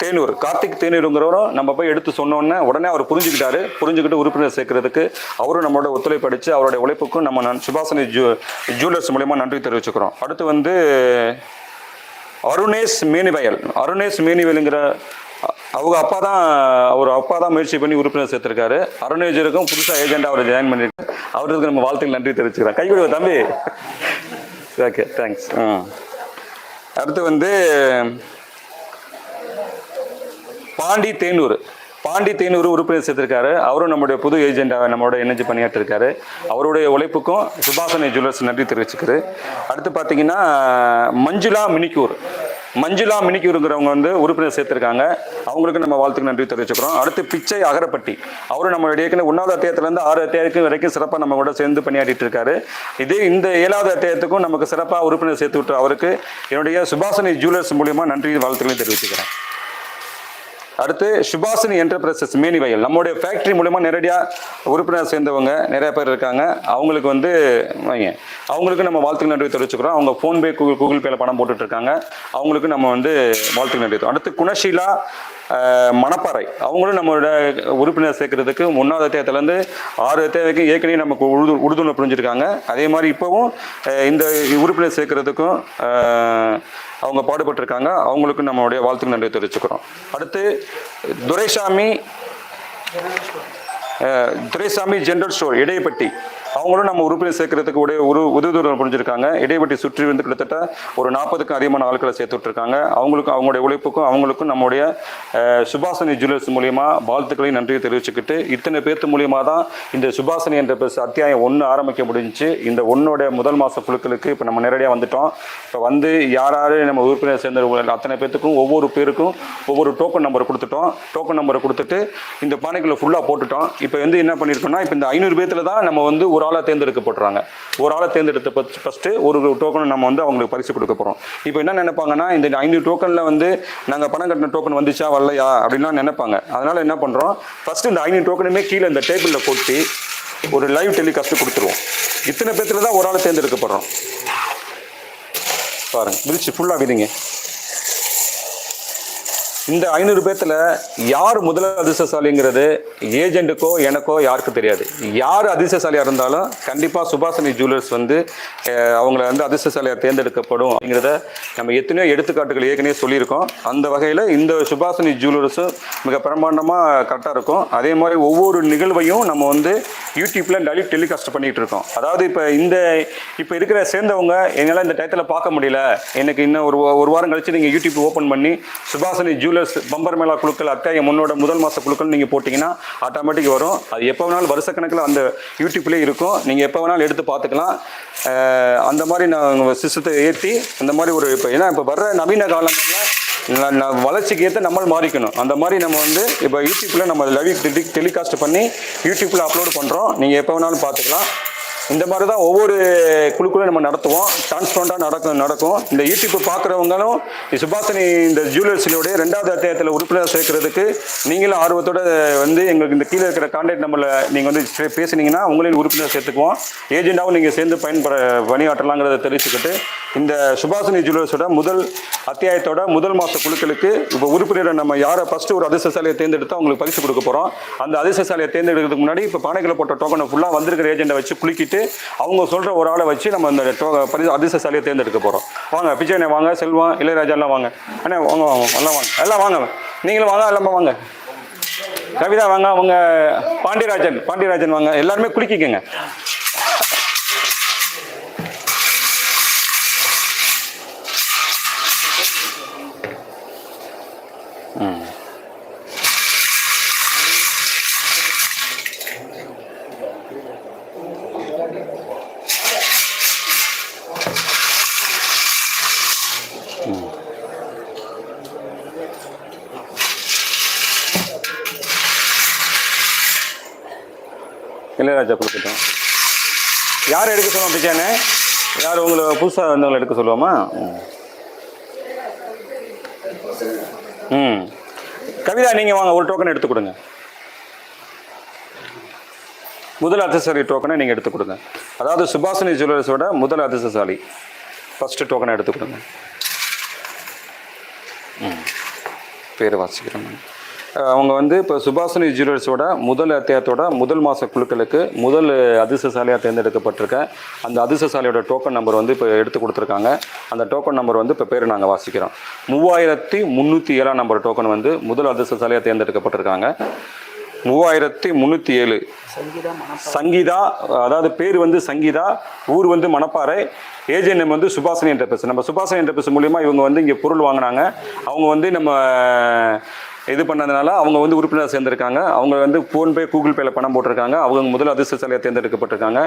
தேனூர் கார்த்திக் தேனூருங்கிறவரும் நம்ம போய் எடுத்து சொன்னோன்னே உடனே அவர் புரிஞ்சுக்கிட்டாரு. புரிஞ்சுக்கிட்டு உறுப்பினர் சேர்க்கறதுக்கு அவரும் நம்மளோட ஒத்துழைப்பு அடித்து அவருடைய உழைப்புக்கும் நம்ம சுபாசனி ஜூ ஜூவல்லர்ஸ் மூலயமா நன்றி தெரிவிச்சுக்கிறோம். அடுத்து வந்து அருணேஷ் மேனிவயல் அருணேஷ் மேனிவயலுங்கிற அவங்க அப்பா தான் அவர் அப்பா தான் முயற்சி பண்ணி உறுப்பினர் சேர்த்திருக்காரு. அருணேஜருக்கும் புதுசாக ஏஜெண்டாக அவர் ஜாயின் பண்ணியிருக்காரு அவருக்கு நம்ம வாழ்த்துக்கு நன்றி தெரிவிச்சுக்கிறேன் கை கொடுங்க தம்பி. ஓகே தேங்க்ஸ் ஆ. அடுத்து வந்து பாண்டி தேனூர். பாண்டி தேனூர் உறுப்பினர் சேர்த்திருக்காரு. அவரும் நம்முடைய புது ஏஜெண்டாக நம்மளோட இணைஞ்சு பணியாற்றிருக்காரு. அவருடைய உழைப்புக்கும் சுபாசனை ஜுவல்லர்ஸ் நன்றி தெரிவிச்சுக்கிறது. அடுத்து பார்த்தீங்கன்னா மஞ்சுளா மினிக்கூர் மஞ்சுளா மினிக்கூருங்கிறவங்க வந்து உறுப்பினர் சேர்த்திருக்காங்க. அவங்களுக்கு நம்ம வாழ்த்துக்கு நன்றி தெரிவிச்சுக்கிறோம். அடுத்து பிச்சை அகரப்பட்டி. அவரும் நம்மளுடைய ஏற்கனவே ஒன்றாவது அத்தியாயத்துலேருந்து ஆறு அத்தியாயத்துக்கு வரைக்கும் சிறப்பாக நம்ம கூட சேர்ந்து பணியாற்றிட்டு இருக்காரு இதே இந்த ஏழாவது அத்தியாயத்துக்கும் நமக்கு சிறப்பாக உறுப்பினர் சேர்த்து விட்டு அவருக்கு என்னுடைய சுபாஷினி ஜுவல்லர்ஸ் மூலியமாக நன்றி வாழ்த்துக்களையும் தெரிவிச்சுக்கிறேன். அடுத்து சுபாசினி என்டர்பிரைசஸ் மேனிவயல் நம்மளுடைய ஃபேக்ட்ரி மூலயமா நேரடியாக உறுப்பினர் சேர்ந்தவங்க நிறைய பேர் இருக்காங்க. அவங்களுக்கு வந்து வைங்க அவங்களுக்கு நம்ம வாழ்த்துக்கு நன்றி தெரிவிச்சுக்கிறோம். அவங்க ஃபோன்பே கூகுள் கூகுள் பேல பணம் போட்டுட்டு இருக்காங்க. அவங்களுக்கு நம்ம வந்து வாழ்த்துக்கு நன்றி அடுத்து குணஷீலா மணப்பாறை. அவங்களும் நம்மளோட உறுப்பினர் சேர்க்கறதுக்கு ஒன்றாவது தேவையிலேருந்து ஆறு தேவைக்கும் ஏற்கனவே நமக்கு உறுது உறுதுணை புரிஞ்சிருக்காங்க. அதே மாதிரி இப்போவும் இந்த உறுப்பினர் சேர்க்கறதுக்கும் அவங்க பாடுபட்டிருக்காங்க. அவங்களுக்கு நம்மளுடைய வாழ்த்துக்கு நன்றி தெரிவிச்சுக்கிறோம். அடுத்து துரைசாமி துரைசாமி ஜென்ரல் ஸ்டோர் இடையப்பட்டி. அவங்களும் நம்ம உறுப்பினர் சேர்க்கறதுக்கு உடைய ஒரு உதவி புரிஞ்சிருக்காங்க. இடைவெட்டி சுற்றி வந்து கிட்டத்தட்ட ஒரு நாற்பதுக்கும் அதிகமான ஆட்களை சேர்த்து விட்டுருக்காங்க அவங்களுக்கும் அவங்களுடைய உழைப்புக்கும் அவங்களுக்கும் நம்முடைய சுபாசனி ஜுவல்லர்ஸ் மூலியமா வாழ்த்துக்களை நன்றியை தெரிவிச்சுக்கிட்டு இத்தனை பேர்த்து மூலியமா தான் இந்த சுபாசனி என்ற பெருசு அத்தியாயம் ஒன்று ஆரம்பிக்க முடிஞ்சுச்சு. இந்த ஒன்னோட முதல் மாத குழுக்களுக்கு இப்போ நம்ம நேரடியாக வந்துட்டோம். இப்போ வந்து யார் யார் நம்ம உறுப்பினர் சேர்ந்த அத்தனை பேர்த்துக்கும் ஒவ்வொரு பேருக்கும் ஒவ்வொரு டோக்கன் நம்பர் கொடுத்துட்டோம். டோக்கன் நம்பரை கொடுத்துட்டு இந்த பானைகளை ஃபுல்லாக போட்டுட்டோம். இப்போ வந்து என்ன பண்ணியிருக்கோம்னா இப்போ இந்த ஐநூறு பேர்த்தில் தான் நம்ம வந்து ஒரு ஆளை தேர்ந்தெடுக்கப்படுறாங்க ஒரு ஆளை தேர்ந்தெடுத்த ஃபஸ்ட்டு ஒரு டோக்கன் நம்ம வந்து அவங்களுக்கு பரிசு கொடுக்க போகிறோம் இப்போ என்ன நினைப்பாங்கன்னா இந்த ஐநூறு டோக்கனில் வந்து நாங்கள் பணம் கட்டின டோக்கன் வந்துச்சா வரலையா அப்படின்லாம் நினைப்பாங்க. அதனால் என்ன பண்ணுறோம் ஃபஸ்ட்டு இந்த ஐநூறு டோக்கனுமே கீழே இந்த டேபிளில் கொட்டி ஒரு லைவ் டெலிகாஸ்ட்டு கொடுத்துருவோம். இத்தனை பேர்த்தில் தான் ஒரு ஆளை தேர்ந்தெடுக்கப்படுறோம். பாருங்கள் விரிச்சு ஃபுல்லாக விதிங்க இந்த ஐநூறு பேர்த்துல யார் முதல் அதிர்ஷ்டசாலிங்கிறது ஏஜென்ட்டுக்கோ எனக்கோ யாருக்கும் தெரியாது. யார் அதிர்ஷ்டசாலியாக இருந்தாலும் கண்டிப்பாக சுபாஷினி ஜுவல்லர்ஸ் வந்து அவங்கள வந்து அதிர்ஷ்டசாலியாக தேர்ந்தெடுக்கப்படும் அப்படிங்கிறத நம்ம எத்தனையோ எடுத்துக்காட்டுகள் ஏற்கனவே சொல்லியிருக்கோம். அந்த வகையில் இந்த சுபாஷினி ஜுவல்லர்ஸும் மிக பிரம்மாண்டமாக கரெக்டாக இருக்கும். அதே மாதிரி ஒவ்வொரு நிகழ்வையும் நம்ம வந்து யூடியூப்பில் லைவ் டெலிகாஸ்ட் பண்ணிகிட்டு இருக்கோம். அதாவது இப்போ இந்த இப்போ இருக்கிற சேர்ந்தவங்க என்னால் இந்த டயத்தில் பார்க்க முடியல. எனக்கு இன்னும் ஒரு ஒரு வாரம் கழிச்சு நீங்கள் யூடியூப் ஓப்பன் பண்ணி சுபாஷினி ஜுவல்லர்ஸ் குழுக்கள் பம்பர் மேளா குழுக்கள் அத்தியாயம் முன்னோட முதல் மாத குழுக்கள் நீங்கள் போட்டிங்கன்னா ஆட்டோமேட்டிக் வரும். அது எப்போ வேணாலும் வருஷக்கணக்கில் அந்த யூடியூப்லேயே இருக்கும். நீங்கள் எப்போ வேணாலும் எடுத்து பார்த்துக்கலாம். அந்த மாதிரி நான் சிஸ்டத்தை ஏற்றி அந்த மாதிரி ஒரு இப்போ ஏன்னா இப்போ வர்ற நவீன காலங்களில் ந- வளர்ச்சிக்கு ஏற்ற நம்ம மாறிக்கணும். அந்த மாதிரி நம்ம வந்து இப்போ யூடியூப்பில் நம்ம லைவ் டெலிகாஸ்ட் பண்ணி யூடியூப்பில் அப்லோட் பண்ணுறோம் நீங்கள் எப்போ வேணாலும் பார்த்துக்கலாம். இந்த மாதிரி தான் ஒவ்வொரு குழுக்களும் நம்ம நடத்துவோம். டிரான்ஸ்பரண்டாக நடக்கும் நடக்கும். இந்த யூடியூப் பார்க்குறவங்களும் சுபாஷினி இந்த ஜுவல்லர்ஸினுடைய ரெண்டாவது அத்தியாயத்தில் உறுப்பினர் சேர்க்கறதுக்கு நீங்களும் ஆர்வத்தோட வந்து எங்களுக்கு இந்த கீழே இருக்கிற கான்டாக்ட் நம்பரில் நீங்கள் வந்து பேசுனீங்கன்னா உங்களையும் உறுப்பினர் சேர்த்துக்குவோம். ஏஜெண்டாகவும் நீங்கள் சேர்ந்து பயன்பட பணியாற்றலாங்கிறத தெரிவிச்சுக்கிட்டு இந்த சுபாஷினி ஜுவல்லர்ஸோட முதல் அத்தியாயத்தோட முதல் மாத குழுக்களுக்கு இப்போ உறுப்பினரை நம்ம யாரை ஃபஸ்ட்டு ஒரு அதிர்ஷ்டசாலையை தேர்ந்தெடுத்து அவங்களுக்கு பரிசு கொடுக்க போகிறோம் அந்த அதிர்ஷ்டசாலையை தேர்ந்தெடுக்கிறதுக்கு முன்னாடி இப்போ பானைகளை போட்ட டோக்கனை ஃபுல்லாக வந்திருக்கிற ஏஜெண்டை வச்சு குலுக்கிட்டு அவங்க சொல்கிற ஒரு ஆளை வச்சு நம்ம அந்த பரிசு அதிர்ஷ்டசாலியை தேர்ந்தெடுக்க போகிறோம் வாங்க பிச்சைனே வாங்க செல்வம் இளையராஜாலாம் வாங்க. அண்ணே வாங்க வாங்க எல்லாம் வாங்க. எல்லாம் வாங்க நீங்களும் வாங்க எல்லாமே வாங்க. கவிதா வாங்க அவங்க பாண்டியராஜன் பாண்டியராஜன் வாங்க. எல்லாருமே குளிக்கிக்கங்க இளையராஜா கொடுக்கட்டும். யார் எடுக்க சொல்லுவோம் பிச்சானே யார் உங்களை புதுசாக வந்தவங்களை எடுக்க சொல்லுவோமா? ம். ம் கவிதா நீங்கள் வாங்க ஒரு டோக்கன் எடுத்து கொடுங்க. முதல் அதிர்ஷ்டசாலி டோக்கனை நீங்கள் எடுத்து கொடுங்க. அதாவது சுபாஷினி ஜுவல்லர்ஸோட முதல் அதிர்ஷ்டசாலி ஃபஸ்ட்டு டோக்கனை எடுத்து கொடுங்க. ம். பேர் வாசிக்கிறேன். அவங்க வந்து இப்போ சுபாஷினி ஜுவல்லர்ஸோட முதல் அத்தியாயத்தோட முதல் மாத குழுக்களுக்கு முதல் அதிர்ஷ்டசாலியாக தேர்ந்தெடுக்கப்பட்டிருக்க அந்த அதிர்ஷ்டசாலியோட டோக்கன் நம்பர் வந்து இப்போ எடுத்து கொடுத்துருக்காங்க. அந்த டோக்கன் நம்பர் வந்து இப்போ பேர் நாங்கள் வாசிக்கிறோம். மூவாயிரத்தி முந்நூற்றி ஏழாம் நம்பர் டோக்கன் வந்து முதல் அதிர்ஷ்டசாலியாக தேர்ந்தெடுக்கப்பட்டிருக்காங்க. மூவாயிரத்தி முந்நூற்றி ஏழு. சங்கீதா அதாவது பேர் வந்து சங்கீதா ஊர் வந்து மணப்பாறை ஏஜென்ட் நேம் வந்து சுபாஷினி என்டர்பிரஸ் நம்ம சுபாஷினி என்டர்பிரஸ் மூலியமா இவங்க வந்து இங்கே பொருள் வாங்கினாங்க. அவங்க வந்து நம்ம இது பண்ணதுனால அவங்க வந்து உறுப்பினர் சேர்ந்திருக்காங்க. அவங்க வந்து ஃபோன்பே கூகுள் பேல பணம் போட்டிருக்காங்க. அவங்க முதல் அதிர்ஷ்டசாலியாக தேர்ந்தெடுக்கப்பட்டிருக்காங்க.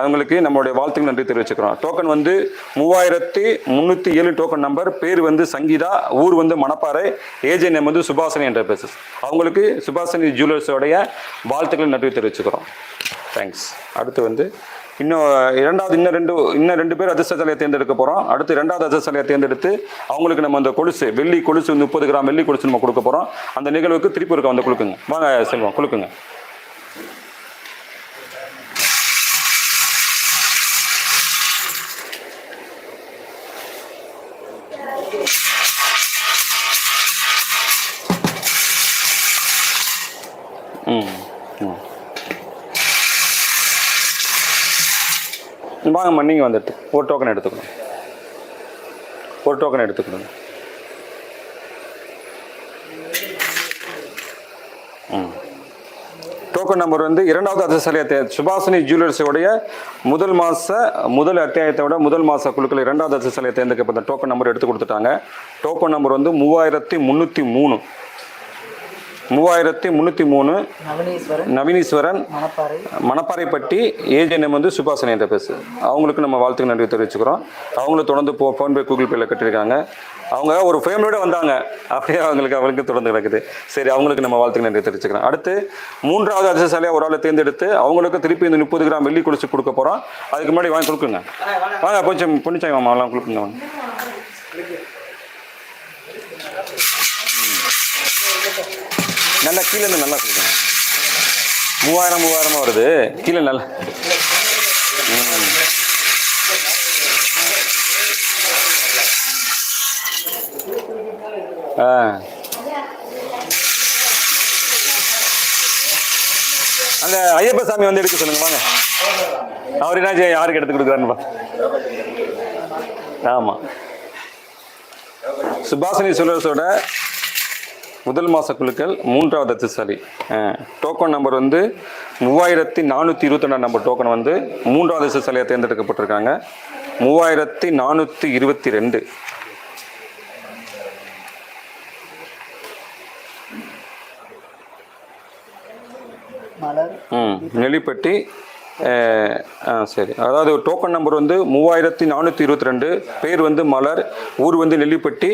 அவங்களுக்கு நம்மளுடைய வாழ்த்துக்கள் நன்றி தெரிவிச்சுக்கிறோம். டோக்கன் வந்து மூவாயிரத்தி முந்நூற்றி ஏழு டோக்கன் நம்பர் பேர் வந்து சங்கீதா ஊர் வந்து மணப்பாறை ஏஜென்ட் நேம் வந்து சுபாசனி என்டர்பிரைசஸ் அவங்களுக்கு சுபாசனி ஜுவல்லர்ஸோடைய வாழ்த்துக்களை நன்றி தெரிவிச்சுக்கிறோம். தேங்க்ஸ் அடுத்து வந்து இன்னும் இரண்டாவது இன்னும் ரெண்டு இன்னும் ரெண்டு பேர் அதிர்ஷ்டசாலையை தேர்ந்தெடுக்க போகிறோம் அடுத்து ரெண்டாவது அதிர்ஷ்டசாலையை தேர்ந்தெடுத்து அவங்களுக்கு நம்ம அந்த கொலுசு வெள்ளி கொலுசு முப்பது கிராம் வெள்ளி கொலுசு நம்ம கொடுக்க போகிறோம் அந்த நிகழ்வுக்கு திருப்பி இருக்க வந்து கொடுக்குங்க வாங்க செல்வம் கொடுக்குங்க ம் ம். வாங்கம்மா நீங்கள் வந்து எடுத்து ஒரு டோக்கன் எடுத்துக்கணும். ஒரு டோக்கன் எடுத்துக்கணும். ம். டோக்கன் நம்பர் வந்து இரண்டாவது அதிர்ஷ்டசாலியாக தே சுபாஷினி ஜுவல்லர்ஸோடைய முதல் மாத முதல் அத்தியாயத்தோட முதல் மாத குழுக்கள் இரண்டாவது அதிர்ஷ்டசாலியை தேர்ந்தெடுக்கப்பட்ட டோக்கன் நம்பர் எடுத்து கொடுத்துட்டாங்க. டோக்கன் நம்பர் வந்து மூவாயிரத்தி முந்நூற்றி மூணு. மூவாயிரத்தி முந்நூற்றி மூணு நவனீஸ்வரன் நவீனீஸ்வரன் மணப்பாறை. மணப்பாறைப்பட்டி ஏஜென்எம் வந்து சுபாசன் என்ற பேசு. அவங்களுக்கு நம்ம வாழ்த்துக்கு நன்றி தெரிவிச்சுக்கிறோம். அவங்களும் தொடர்ந்து போ ஃபோன்பே கூகுள் பேல கட்டியிருக்காங்க. அவங்க ஒரு ஃபேமிலியோட வந்தாங்க. அப்படியே அவங்களுக்கு அவங்களுக்கு தொடர்ந்து கிடக்குது சரி அவங்களுக்கு நம்ம வாழ்த்துக்கு நன்றி தெரிவிச்சுக்கிறோம். அடுத்து மூன்றாவது அதிர்ஷ்டசாலியாக ஒரு ஆளை தேர்ந்தெடுத்து அவங்களுக்கு திருப்பி இந்த முப்பது கிராம் வெள்ளி குடிச்சு கொடுக்க போகிறோம் அதுக்கு முன்னாடி வாங்கி கொடுக்குங்க. வாங்க கொஞ்சம் பொன்னிச்சாய் மாமா எல்லாம் கொடுக்குங்க வாங்க. நல்லா கீழே இருந்து நல்லா கொடுக்கணும். மூவாயிரம் மூவாயிரமாக வருது. கீழே நல்லா. ஆ. அந்த ஐயப்ப சாமி வந்து எடுக்க சொல்லுங்க வாங்க. அவர் என்ன யாருக்கு எடுத்து கொடுக்குறாருன்னு ஆமாம் சுபாஷினி சுரேஷோட முதல் மாத குழுக்கள் மூன்றாவது அத்து சரி டோக்கன் நம்பர் வந்து மூவாயிரத்தி நானூற்றி இருபத்தி நம்பர் டோக்கன் வந்து மூன்றாவது அத்து சலையாக தேர்ந்தெடுக்கப்பட்டிருக்காங்க. மூவாயிரத்தி நானூற்றி இருபத்தி ரெண்டு. ம் நெளிப்பட்டி ஆ சரி. அதாவது டோக்கன் நம்பர் வந்து மூவாயிரத்தி நானூற்றி இருபத்தி ரெண்டு பேர் வந்து மலர் ஊர் வந்து நெல்லிப்பட்டி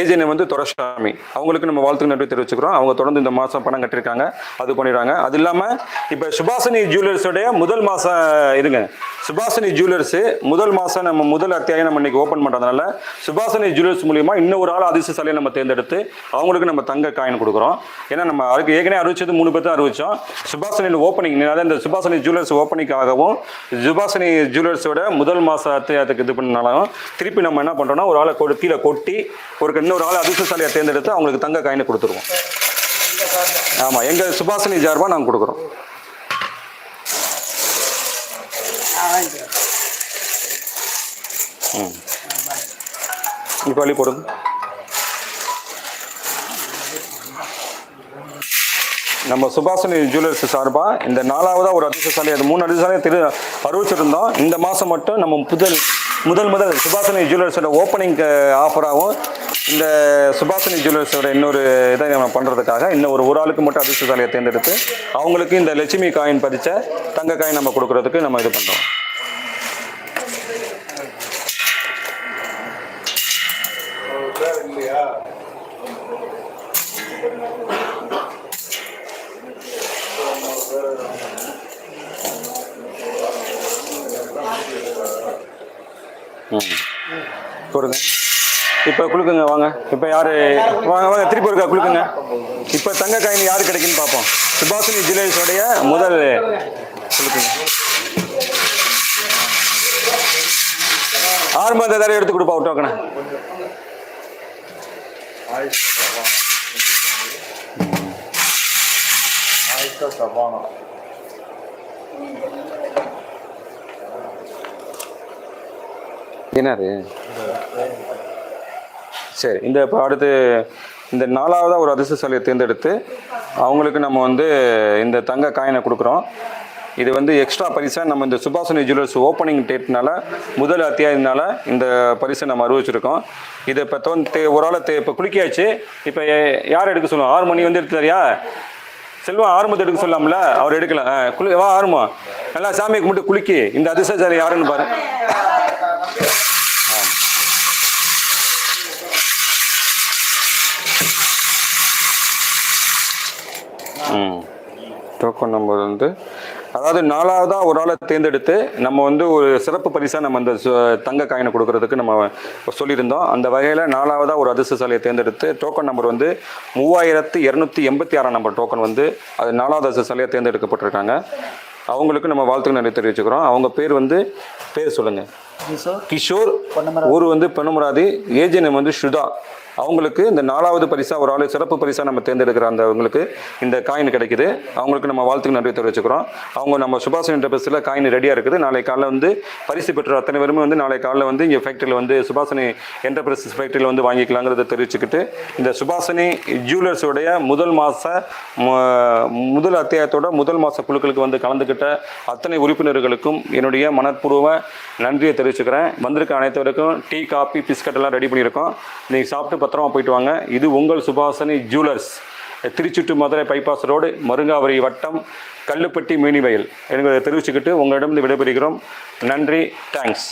ஏஜென்ட் வந்து துரசாமி. அவங்களுக்கு நம்ம வாழ்த்து நன்றி தெரிவிச்சுக்கிறோம். அவங்க தொடர்ந்து இந்த மாதம் பணம் கட்டியிருக்காங்க. அது பண்ணிடுறாங்க. அது இல்லாமல் இப்போ சுபாஷினி ஜுவல்லர்ஸோடைய முதல் மாதம் இதுங்க. சுபாசினி ஜுவல்லர்ஸு முதல் மாதம் நம்ம முதல் அத்தியாயம் நம்ம இன்றைக்கி ஓப்பன் பண்ணுறதுனால சுபாசினி ஜுவல்லர்ஸ் மூலியமாக இன்னும் ஒரு ஆள் அதிர்ஷ்டசாலியை நம்ம தேர்ந்தெடுத்து அவங்களுக்கு நம்ம தங்க காயின் கொடுக்குறோம். ஏன்னா நம்ம அதுக்கு ஏற்கனவே அறிவிச்சது மூணு பேர் தான் அறிவிச்சோம். சுபாசனியில் ஓப்பனிங் அதாவது இந்த சுபாஷினி ஜுவல்லர்ஸ் ஓப்பனிங்காகவும் ஜுபாசனி ஜுவல்லர்ஸோட முதல் மாதத்தை அதுக்கு இது பண்ணாலும் திருப்பி நம்ம என்ன பண்ணுறோம்னா ஒரு ஆளை கொடு கீழே கொட்டி ஒரு இன்னொரு ஆளை அதிர்ஷ்டசாலியை தேர்ந்தெடுத்து அவங்களுக்கு தங்க காயினை கொடுத்துருவோம். ஆமாம் எங்கள் சுபாஷினி ஜார்பா நாங்கள் கொடுக்குறோம். இப்போ வழி போடுங்க. நம்ம சுபாசனி ஜுவல்லர்ஸ் சார்பாக இந்த நாலாவதாக ஒரு அதிர்ஷ்டசாலி அது மூணு அதிர்ஷ்டசாலியை திரு அறிவிச்சிருந்தோம். இந்த மாதம் மட்டும் நம்ம முதல் முதல் முதல் சுபாசனி ஜுவல்லர்ஸோட ஓப்பனிங் ஆஃபராகவும் இந்த சுபாசனி ஜுவல்லர்ஸோட இன்னொரு இதை நம்ம பண்ணுறதுக்காக இன்னும் ஒரு ஒரு ஆளுக்கு மட்டும் அதிர்ஷ்டசாலியை தேர்ந்தெடுத்து அவங்களுக்கு இந்த லட்சுமி காயின் பதிச்ச தங்க காயின் நம்ம கொடுக்குறதுக்கு நம்ம இது பண்ணுறோம் ம். கொடுங்க இப்போ குளுக்குங்க வாங்க. இப்போ யார் வாங்க வாங்க திருப்பி இருக்கா குளுக்குங்க இப்போ தங்க காயின் யார் கிடைக்குன்னு பார்ப்போம். சுபாஷினி ஜுவல்லர்ஸோடைய முதல் குளுக்குங்க ஆரம்ப தடவை எடுத்து கொடுப்பா விட்டோக்கண்ணே ஆயிஷா சபானா என்னது? சரி இந்த இப்போ அடுத்து இந்த நாலாவதாக ஒரு அதிர்ஷ்டசாலியை தேர்ந்தெடுத்து அவங்களுக்கு நம்ம வந்து இந்த தங்க காயினை கொடுக்குறோம். இது வந்து எக்ஸ்ட்ரா பரிசாக நம்ம இந்த சுபாசனி ஜுவல்லர்ஸ் ஓப்பனிங் டேட்னால முதல் அத்தியாயத்தினால இந்த பரிசை நம்ம அறிவிச்சிருக்கோம். இதை இப்போ தோன் தே ஒரு ஆளை தே இப்போ குளிக்கியாச்சு இப்போ யார் எடுக்க சொல்லுவோம் ஆறு மணி வந்து எடுத்துறியா செல்வம் ஆரம்பத்தை எடுக்க சொல்லாமல? அவர் எடுக்கல ஆ, குளி வா ஆரம்பம் நல்லா சாமியை கும்பிட்டு குளிக்கி இந்த அதிர்ஷ்டசாலி யாருன்னு பாரு. டோக்கன் நம்பர் வந்து அதாவது நாலாவதாக ஒரு ஆளை தேர்ந்தெடுத்து நம்ம வந்து ஒரு சிறப்பு பரிசாக நம்ம அந்த தங்க காயினை கொடுக்கறதுக்கு நம்ம சொல்லியிருந்தோம். அந்த வகையில் நாலாவதாக ஒரு அதிர்ஷ்டசாலியை தேர்ந்தெடுத்து டோக்கன் நம்பர் வந்து மூவாயிரத்து இரநூத்தி எண்பத்தி ஆறாம் நம்பர் டோக்கன் வந்து அது நாலாவது அதிர்ஷ்டசாலியாக தேர்ந்தெடுக்கப்பட்டிருக்காங்க. அவங்களுக்கு நம்ம வாழ்த்துக்கள் நிறைய தெரிவிச்சுக்கிறோம். அவங்க பேர் வந்து பேர் சொல்லுங்கள் கிஷோர். ஊர் வந்து பெண்ணுமராதி ஏஜ் நேம் வந்து ஸ்ருதா. அவங்களுக்கு இந்த நாலாவது பரிசா ஒரு ஆளு சிறப்பு பரிசா நம்ம தேர்ந்தெடுக்கிற அந்த அவங்களுக்கு இந்த காயின் கிடைக்குது. அவங்களுக்கு நம்ம வாழ்த்துக்கு நன்றி தெரிவிச்சுக்கிறோம். அவங்க நம்ம சுபாஷினி என்டர்பிரஸில் காயின் ரெடியாக இருக்குது. நாளை காலையில் வந்து பரிசு பெற்ற அத்தனை பேருமே வந்து நாளை காலையில் வந்து இங்கே ஃபேக்ட்ரியில் வந்து சுபாஷினி என்டர்பிரைசஸ் ஃபேக்ட்ரியில் வந்து வாங்கிக்கலாங்கிறத தெரிவிச்சுக்கிட்டு இந்த சுபாஷினி ஜுவல்லர்ஸோடைய முதல் மாத முதல் அத்தியாயத்தோட முதல் மாத குழுக்களுக்கு வந்து கலந்துக்கிட்ட அத்தனை உறுப்பினர்களுக்கும் என்னுடைய மனப்பூர்வ நன்றியை தெரிவிச்சுக்கிறேன். வந்திருக்க அனைத்தவருக்கும் டீ காபி பிஸ்கட் எல்லாம் ரெடி பண்ணியிருக்கோம். நீங்கள் சாப்பிட்டு பத்திரமா போயிட்டு வாங்க. இது உங்கள் சுபாசனி ஜூவலர்ஸ் திருச்சுட்டு மதுரை பைபாஸ் ரோடு மருங்காவரி வட்டம் கல்லுப்பட்டி மீனிவயல். என்பதை தெரிவிச்சுக்கிட்டு உங்களிடம் விடைபெறுகிறோம். நன்றி. தேங்க்ஸ்